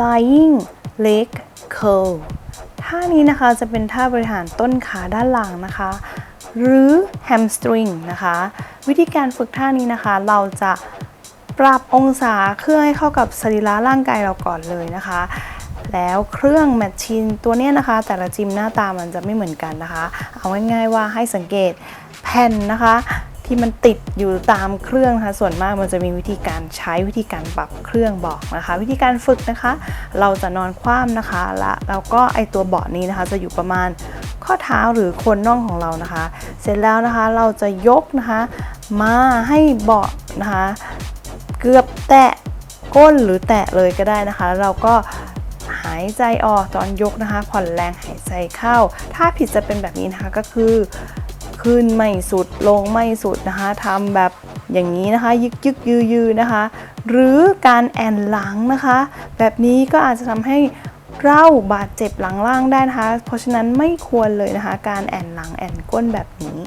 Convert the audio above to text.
lying leg curl ท่านี้นะคะจะเป็นท่าบริหารต้นขาด้านหลังนะคะ หรือ hamstring นะคะ วิธีการฝึกท่านี้นะคะ เราจะปรับองศาเครื่องให้เข้ากับสรีระร่างกายเราก่อนเลยนะคะ แล้วเครื่องแมชชีนตัวเนี้ยนะคะ แต่ละจิมหน้าตามันจะไม่เหมือนกันนะคะ เอาง่ายๆว่าให้สังเกตแผ่นนะคะ ที่มันติดอยู่ตามเครื่องนะคะ ส่วนมากมันจะมีวิธีการใช้วิธีการปรับเครื่องบอกนะคะ วิธีการฝึกนะคะ เราจะนอนคว่ำนะคะและแล้วก็ไอตัวเบาะนี้นะคะ จะอยู่ประมาณข้อเท้าหรือโคนน่องของเรานะคะ เสร็จแล้วนะคะเราจะยกนะคะมาให้เบาะนะคะ เกือบแตะก้นหรือแตะเลยก็ได้นะคะแล้วเราก็หายใจออกตอนยกนะคะ ผ่อนแรงหายใจเข้า ถ้าผิดจะเป็นแบบนี้นะคะก็คือ ขึ้นไม่สุดลงไม่สุดนะคะทำแบบอย่างนี้นะคะ ยึกยึกยือยือนะคะ หรือการแอนหลังนะคะ แบบนี้ก็อาจจะทำให้เราบาดเจ็บหลังล่างได้นะคะ เพราะฉะนั้นไม่ควรเลยนะคะ การแอนหลังแอนก้นแบบนี้